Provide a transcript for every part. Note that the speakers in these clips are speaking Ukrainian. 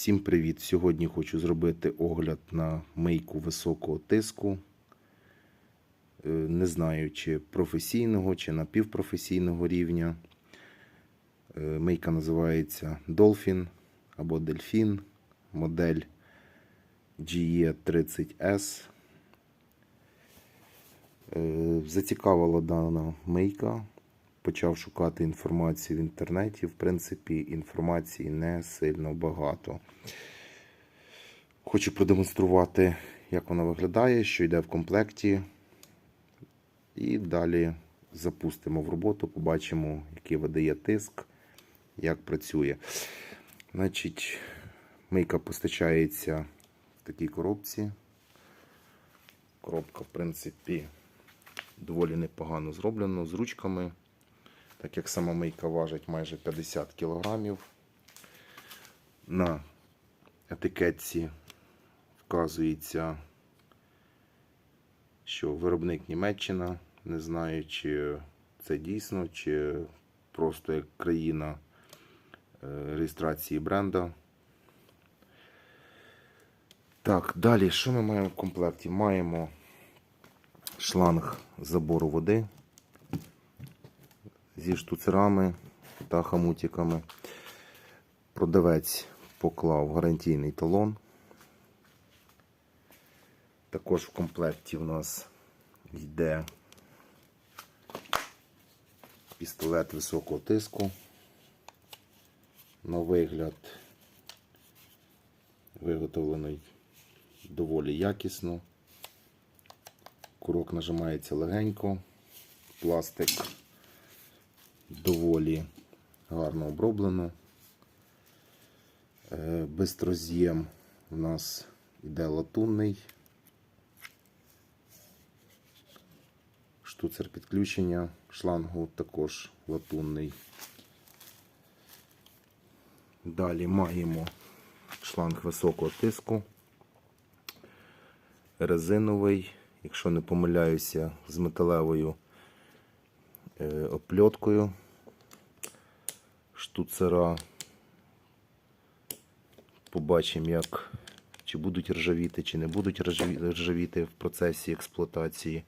Всім привіт! Сьогодні хочу зробити огляд на мийку високого тиску. Е, Не знаю, чи професійного, чи напівпрофесійного рівня. Е, Мийка називається Dolphin або Delfin, модель GE30S. Е, Зацікавила дана мийка. Почав шукати інформацію в інтернеті. В принципі, інформації не сильно багато. Хочу продемонструвати, як вона виглядає, що йде в комплекті. І далі запустимо в роботу, побачимо, який видає тиск, як працює. Значить, мийка постачається в такій коробці. Коробка, в принципі, доволі непогано зроблена з ручками. Так як сама мийка важить майже 50 кг. На етикетці вказується, що виробник Німеччина. Не знаю, чи це дійсно, чи просто як країна е, реєстрації бренда. Так, далі, що ми маємо в комплекті? Маємо шланг забору води зі штуцерами та хамутиками. Продавець поклав гарантійний талон. Також в комплекті в нас йде пістолет високого тиску. На вигляд виготовлений доволі якісно. Курок нажимається легенько, пластик доволі гарно оброблено. Е, Бистроз'єм у нас йде латунний. Штуцер підключення шлангу також латунний. Далі маємо шланг високого тиску, резиновий, якщо не помиляюся, з металевою опльоткою штуцера. Побачимо, як чи будуть ржавіти, чи не будуть ржавіти в процесі експлуатації.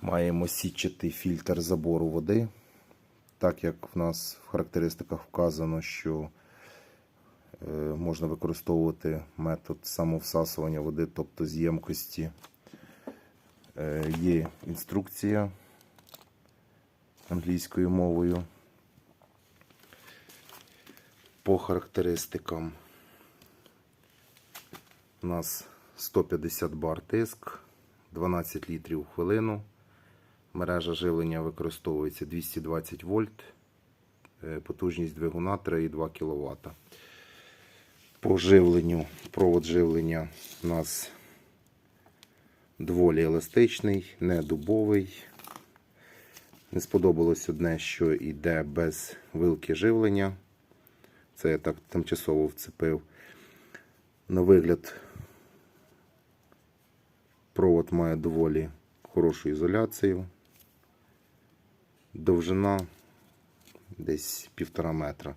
Маємо сітчатий фільтр забору води. Так як в нас в характеристиках вказано, що е, можна використовувати метод самовсасування води, тобто з ємкості. Е, Є інструкція англійською мовою. По характеристикам у нас 150 бар тиск, 12 літрів в хвилину. Мережа живлення використовується 220 вольт, е, потужність двигуна 3,2 кВт. По живленню, провод живлення у нас доволі еластичний, не дубовий. Не сподобалось одне, що йде без вилки живлення. Це я так тимчасово вцепив. На вигляд, провод має доволі хорошу ізоляцію. Довжина десь півтора метра.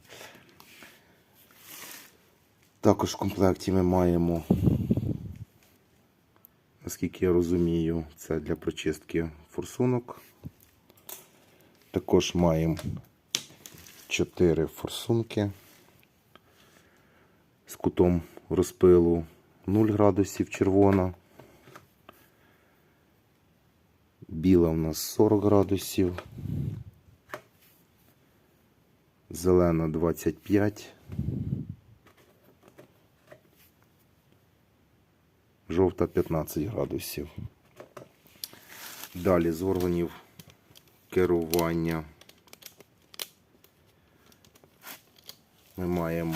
Також в комплекті ми маємо, наскільки я розумію, це для прочистки форсунок. Також маємо 4 форсунки з кутом розпилу 0 градусів червона. Біла у нас 40 градусів. Зелена 25. Жовта 15 градусів. Далі з органів керування ми маємо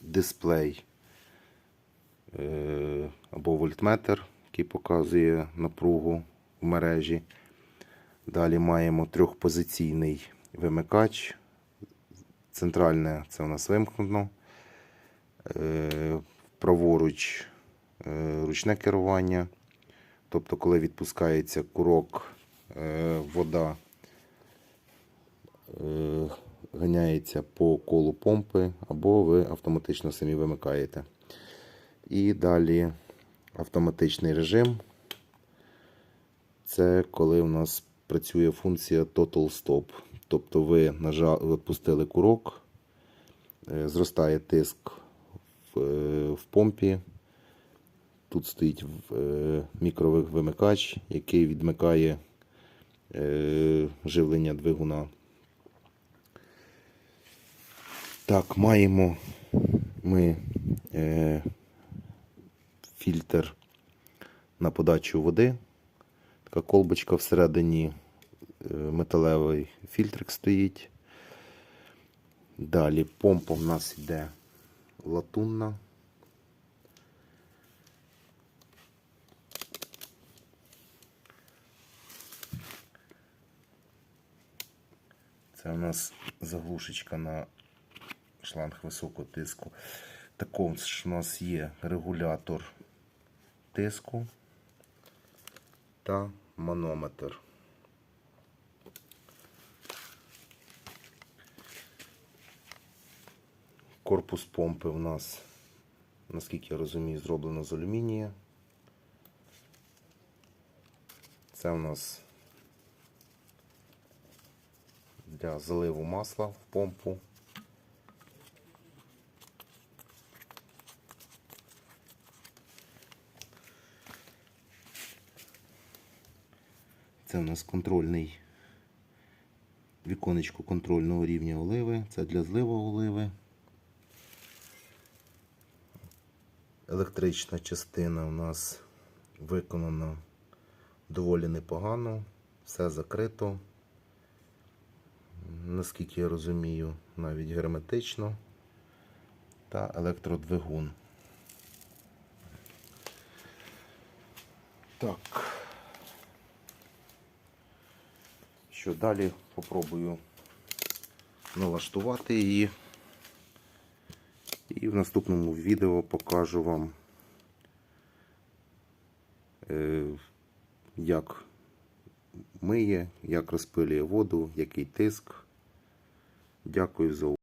дисплей е, або вольтметр, який показує напругу в мережі. Далі маємо трьохпозиційний вимикач. Центральне це у нас вимкнено. Е, Праворуч е, ручне керування. Тобто, коли відпускається курок, вода ганяється по колу помпи, або ви автоматично самі вимикаєте. І далі автоматичний режим. Це коли у нас працює функція Total Stop. Тобто ви нажали, відпустили курок, е, зростає тиск в, е, в помпі. Тут стоїть е, мікровимикач, який відмикає е, живлення двигуна. Так, маємо ми е, фільтр на подачу води. Така колбочка всередині е, металевий фільтрик стоїть. Далі помпа в нас йде латунна. Це у нас заглушечка на шланг високого тиску. Також у нас є регулятор тиску та манометр. Корпус помпи у нас, наскільки я розумію, зроблено з алюмінія. Це у нас для заливу масла в помпу. Це у нас контрольний віконечко контрольного рівня оливи. Це для зливу оливи. Електрична частина у нас виконана доволі непогано. Все закрито. Наскільки я розумію, навіть герметично. Та електродвигун. Так. Що далі попробую налаштувати її. І в наступному відео покажу вам, е, як миє, як розпилює воду, який тиск. Дякую за увагу.